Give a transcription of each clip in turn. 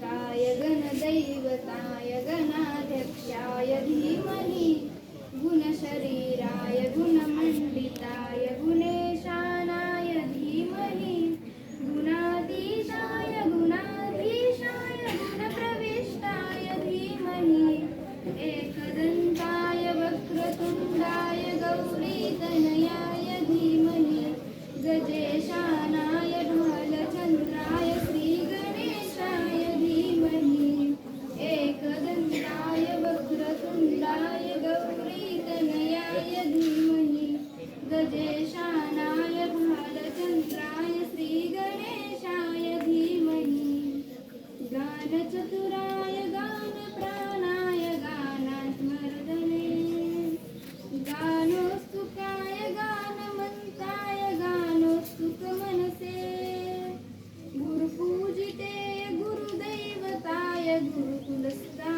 काय गणदैवताय गणाध्यक्षाय गजाय गौरीतनयाय धीमहि गजेशानाय भालचन्द्राय श्रीगणेशाय धीमहि गानचतुराय गानप्राणाय गानात्मर्दने गानोस्तुकाय गानमन्ताय गानोस्तुकमनसे गुरुपूजिते गुरुदैवताय गुरुकुलस्ताय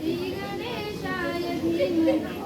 ശ്രീ ഗണേശായ